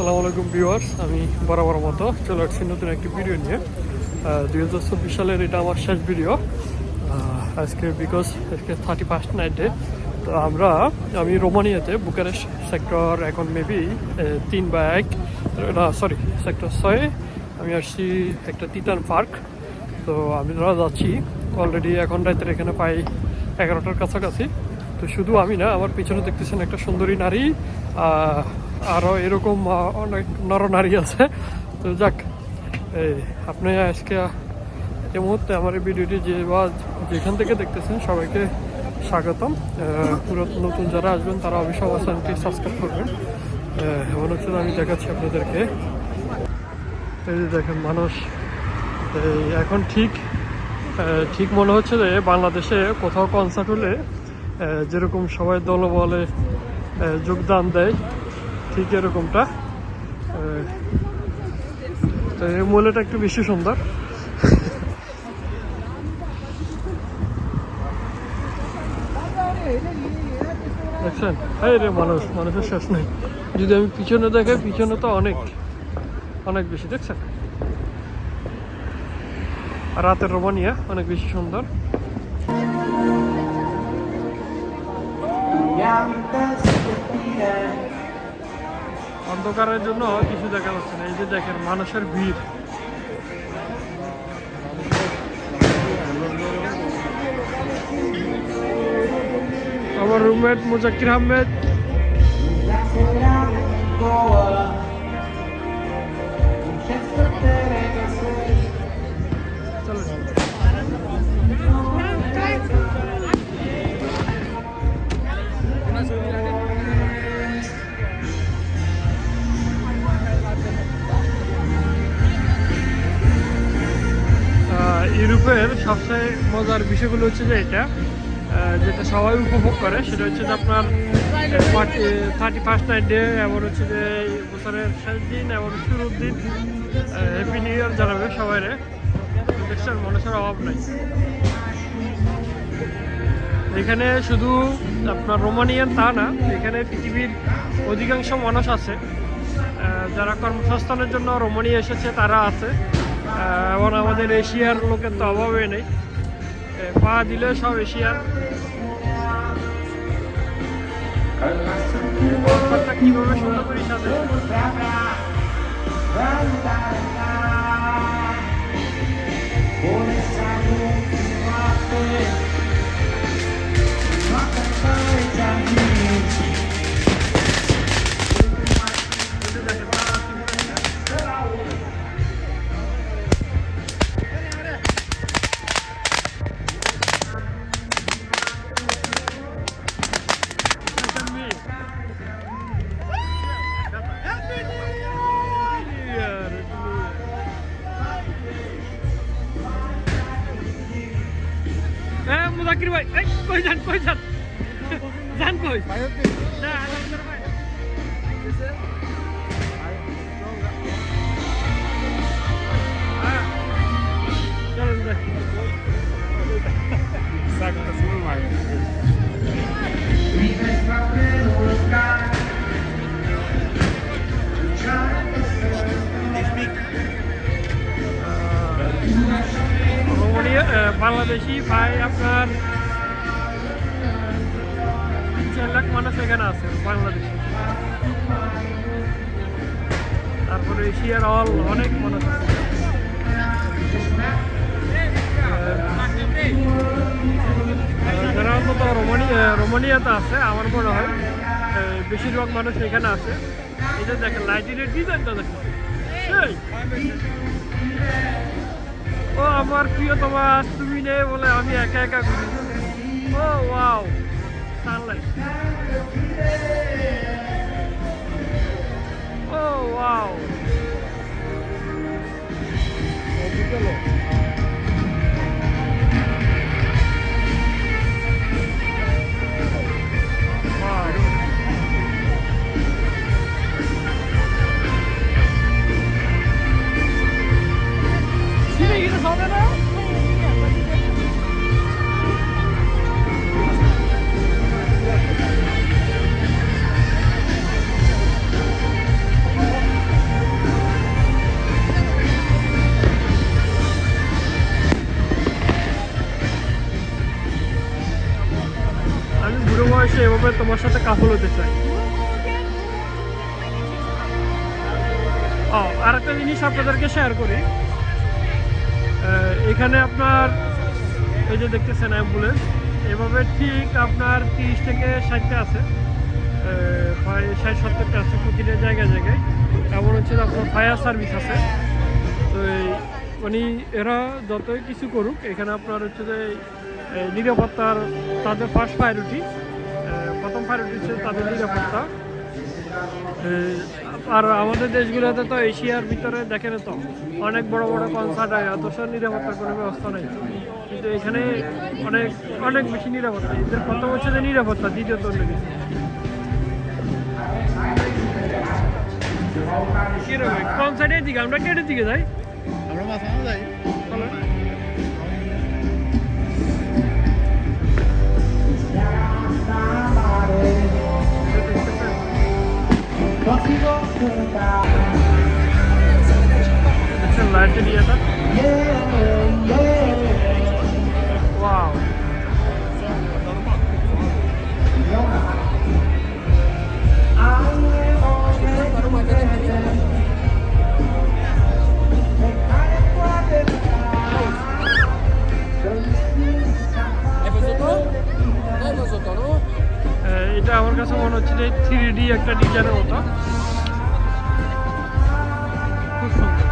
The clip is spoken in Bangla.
আসসালামু আলাইকুম ভিউয়ার্স, আমি বরাবর মতো চলে আসছি নতুন একটি ভিডিও নিয়ে। দুই হাজার চব্বিশ সালের এটা আমার শেষ ভিডিও আজকে বিকজ আজকে থার্টি ফার্স্ট নাইট তো আমরা, আমি রোমানিয়াতে বুকারেস্ট সেক্টর এখন মেবি তিন বা এক, না সরি সেক্টর ছয়ে, আমি আসছি একটা তিতান পার্ক তো আমি ধরা যাচ্ছি অলরেডি এখন রাতের এখানে পাই এগারোটার কাছাকাছি। তো শুধু আমি না, আমার পিছনে দেখতেছেন একটা সুন্দরী নারী আরও এরকম অনেক নরনারী আছে। তো যাক এই আপনি আজকে এই মুহূর্তে আমার এই ভিডিওটি যে বা যেখান থেকে দেখতেছেন সবাইকে স্বাগতম। আহ, পুরো নতুন যারা আসবেন তারা অবশ্যই আমার চ্যানেলটি সাবস্ক্রাইব করবেন। এমন হচ্ছে আমি দেখাচ্ছি আপনাদেরকে। এই যে দেখেন মানুষ এখন ঠিক ঠিক মনে হচ্ছে যে বাংলাদেশে কোথাও কনসার্ট হলে যেরকম সবাই দলবলে যোগদান দেয় ঠিক এরকমটা। তো এই মূল্যটা একটু বেশি সুন্দর। দেখছেন? এই রে মানুষ, মানুষের শেষ নেই। যদি আমি পিছনে দেখে, পিছনে তো অনেক অনেক বেশি, দেখছেন? রাতের রোমানিয়া অনেক বেশি সুন্দর। অন্ধকারের জন্য কিছু দেখা যাচ্ছে না। এই যে দেখেন, মানুষের ভিড়। আমার রুমমেট মুজাকির আহমেদ। সবচেয়ে মজার বিষয়গুলো হচ্ছে যে এটা যেটা সবাই উপভোগ করে, সেটা হচ্ছে যে আপনার থার্টি ফার্স্ট নাইট ডে এবার হচ্ছে যে বছরের শেষ দিন এবং শুরুর দিন হ্যাপি নিউ ইয়ার জানাবে সবাই রে দেখছেন মানুষের অভাব নাই। এখানে শুধু আপনার রোমানিয়ান তা না, এখানে পৃথিবীর অধিকাংশ মানুষ আছে। যারা কর্মসংস্থানের জন্য রোমানিয়া এসেছে, তারা আছে। আহ, আমাদের এশিয়ার লোকের তো অভাবে নেই। পা দিলে সব এশিয়ার। কনসার্টটা কীভাবে সুন্দর করে এ মুজাকির ভাই। এই কই যান কই যান? যান কই? বাংলাদেশি ভাই আপনার মানুষ এখানে আছে, বাংলাদেশি। তারপরে এশিয়ার অল অনেক মানুষ আছে। অন্তত রোমানিয়া রোমানিয়াতে আছে, আমার মনে হয়। বেশিরভাগ মানুষ এখানে আছে। এটা দেখেন, লাইটিনের ডিজাইনটা দেখেন। ও, আমার প্রিয়তমা, তুমি নেই বলে আমি একা একা ঘুরি। ও, wow! sunlight. Oh wow. Şimdi yine sonra ne? এভাবে তোমার সাথে কাপল হতে চাই। ও আর একটা জিনিস আপনাদেরকে শেয়ার করি। এখানে আপনার, এই যে দেখতেছেন অ্যাম্বুলেন্স এভাবে ঠিক আপনার তিরিশ থেকে ষাটটা আছে। ষাট, সত্তরটা আছে প্রতিটা জায়গায় জায়গায়। এমন হচ্ছে আপনার ফায়ার সার্ভিস আছে। তো মানে এরা যতই কিছু করুক, এখানে আপনার হচ্ছে যে নিরাপত্তার তাদের ফার্স্ট প্রায়োরিটি প্রায়োরিটি তাদের নিরাপত্তা। আর আমাদের দেশগুলোতে তো এশিয়ার ভিতরে দেখেন তো, অনেক বড় বড় কনসার্ট হয়, অথচ নিরাপত্তার কোনো ব্যবস্থা নেই। কিন্তু এখানে অনেক অনেক বেশি নিরাপত্তা। এদের প্রথম হচ্ছে যে নিরাপত্তা দ্বিতীয়ত কনসার্টের দিকে, আমরা কেটের দিকে যাই? আমরা মাথানো যাই। এটা আমার কাছে মনে হচ্ছে যে থ্রি ডি একটা ডিজাইনের মতো। খুব সুন্দর।